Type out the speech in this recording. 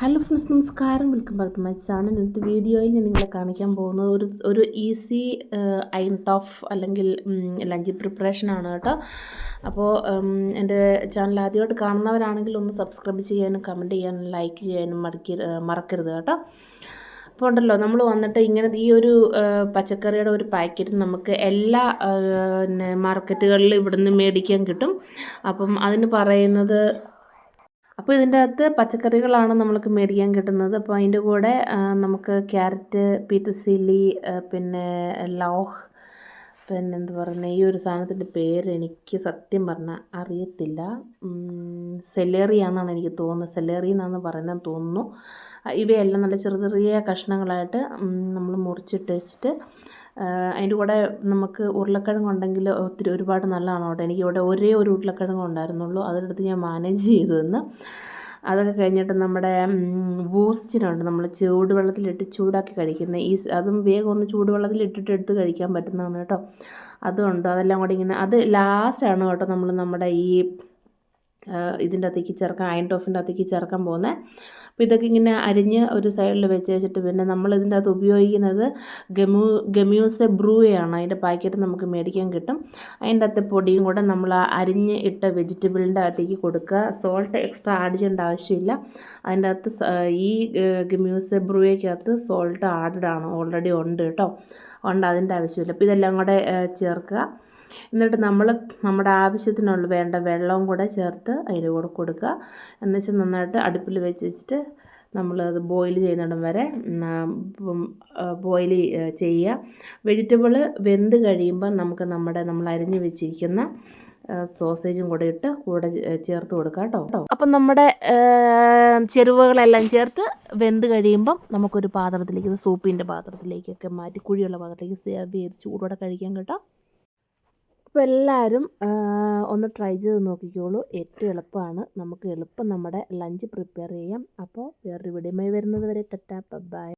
Hello friends നമസ്കാരം. Welcome back to my channel. ഇന്നത്തെ വീഡിയോയിൽ ഞാൻ നിങ്ങളെ കാണിക്കാൻ പോകുന്നത് ഒരു ഒരു ഈസി ഐൻ ടോഫ് അല്ലെങ്കിൽ ലഞ്ച് പ്രിപ്പറേഷനാണ് കേട്ടോ. അപ്പോൾ എന്റെ ചാനൽ ആദ്യമായിട്ട് കാണുന്നവരാണെങ്കിൽ ഒന്ന് സബ്സ്ക്രൈബ് ചെയ്യാനും കമന്റ് ചെയ്യാനും ലൈക്ക് ചെയ്യാനും മറക്കി മറക്കരുത് കേട്ടോ. അപ്പോൾ ഉണ്ടല്ലോ നമ്മൾ വന്നിട്ട് ഇങ്ങനെ ഈ ഒരു പച്ചക്കറിയുടെ ഒരു പാക്കറ്റ് നമുക്ക് എല്ലാ പിന്നെ മാർക്കറ്റുകളിലും ഇവിടുന്ന് മേടിക്കാൻ കിട്ടും. അപ്പം അതിന് പറയുന്നത് അപ്പോൾ ഇതിന്റെ അകത്ത് പച്ചക്കറികളാണ് നമ്മൾക്ക് മേടിക്കാൻ കിട്ടുന്നത്. അപ്പോൾ അതിന്റെ കൂടെ നമുക്ക് ക്യാരറ്റ് പീറ്റസിലി പിന്നെ ലോഹ് പിന്നെ എന്ത് പറയുന്നത് ഈ ഒരു സാധനത്തിന്റെ പേര് എനിക്ക് സത്യം പറഞ്ഞാൽ അറിയത്തില്ല. സെലേറിയാണെന്നാണ് എനിക്ക് തോന്നുന്നത്. സെലേറി എന്നാണ് പറയുന്നത് തോന്നുന്നു ഇവയെല്ലാം നല്ല ചെറിയ ചെറിയ കഷ്ണങ്ങളായിട്ട് നമ്മൾ മുറിച്ചിട്ട് വെച്ചിട്ട് അതിന്റെ കൂടെ നമുക്ക് ഉരുളക്കിഴങ്ങ് ഉണ്ടെങ്കിൽ ഒത്തിരി ഒരുപാട് നല്ലതാണ് കേട്ടോ. എനിക്ക് ഇവിടെ ഒരേ ഒരു ഉരുളക്കിഴങ്ങ് ഉണ്ടായിരുന്നുള്ളൂ. അതിനടുത്ത് ഞാൻ മാനേജ് ചെയ്തു എന്ന് അതൊക്കെ കഴിഞ്ഞിട്ട് നമ്മുടെ വൂസ്റ്റിനുണ്ട്. നമ്മൾ ചൂടുവെള്ളത്തിലിട്ട് ചൂടാക്കി കഴിക്കുന്ന ഈ അതും വേഗം ഒന്ന് ചൂടുവെള്ളത്തിലിട്ടിട്ട് എടുത്ത് കഴിക്കാൻ പറ്റുന്നതാണ് കേട്ടോ. അതുണ്ട്. അതെല്ലാം കൂടി ഇങ്ങനെ അത് ലാസ്റ്റാണ് കേട്ടോ നമ്മൾ നമ്മുടെ ഈ ഇതിന്റെ അകത്തേക്ക് ചേർക്കാൻ അയൺ ടോഫിന്റെ അകത്തേക്ക് ചേർക്കാൻ പോകുന്നത് അപ്പോൾ ഇതൊക്കെ ഇങ്ങനെ അരിഞ്ഞ് ഒരു സൈഡിൽ വെച്ച് വെച്ചിട്ട് പിന്നെ നമ്മൾ ഇതിന്റെ അകത്ത് ഉപയോഗിക്കുന്നത് ഗമൂ ഗമ്യൂസെ ബ്രൂയാണ്. അതിന്റെ പാക്കറ്റ് നമുക്ക് മേടിക്കാൻ കിട്ടും. അതിന്റെ അകത്തെ പൊടിയും കൂടെ നമ്മൾ അരിഞ്ഞ് ഇട്ട വെജിറ്റബിളിന്റെ അകത്തേക്ക് കൊടുക്കുക. സോൾട്ട് എക്സ്ട്രാ ആഡ് ചെയ്യേണ്ട ആവശ്യമില്ല. അതിന്റെ അകത്ത് ഈ ഗമ്യൂസെ ബ്രൂയക്കകത്ത് സോൾട്ട് ആഡഡ് ആണ്. ഓൾറെഡി ഉണ്ട് കേട്ടോ. ഉണ്ട് അതിന്റെ ആവശ്യമില്ല. അപ്പോൾ ഇതെല്ലാം കൂടെ ചേർക്കുക. എന്നിട്ട് നമ്മൾ നമ്മുടെ ആവശ്യത്തിനുള്ള വേണ്ട വെള്ളവും കൂടെ ചേർത്ത് അതിന്റെ കൂടെ കൊടുക്കുക. എന്നുവെച്ചാൽ നന്നായിട്ട് അടുപ്പിൽ വെച്ച് വെച്ചിട്ട് നമ്മളത് ബോയിൽ ചെയ്യുന്നിടം വരെ ബോയിൽ ചെയ്യുക. വെജിറ്റബിൾ വെന്ത് കഴിയുമ്പോൾ നമുക്ക് നമ്മുടെ നമ്മൾ അരിഞ്ഞ് വെച്ചിരിക്കുന്ന സോസേജും കൂടെ ഇട്ട് കൂടെ ചേർത്ത് കൊടുക്കുക കേട്ടോ. അപ്പം നമ്മുടെ ചെരുവകളെല്ലാം ചേർത്ത് വെന്ത് കഴിയുമ്പം നമുക്കൊരു പാത്രത്തിലേക്ക് സൂപ്പിന്റെ പാത്രത്തിലേക്കൊക്കെ മാറ്റി കുഴിയുള്ള പാത്രത്തിലേക്ക് സെർവ് ചെയ്ത് ചൂടോടെ കഴിക്കാം കേട്ടോ. അപ്പോൾ എല്ലാവരും ഒന്ന് ട്രൈ ചെയ്ത് നോക്കിക്കോളൂ. ഏറ്റവും എളുപ്പമാണ്. നമുക്ക് എളുപ്പം നമ്മുടെ ലഞ്ച് പ്രിപ്പയർ ചെയ്യാം. അപ്പോൾ വേറൊരു വീഡിയോയുമായി വരുന്നത് വരെ ടറ്റാ ബൈ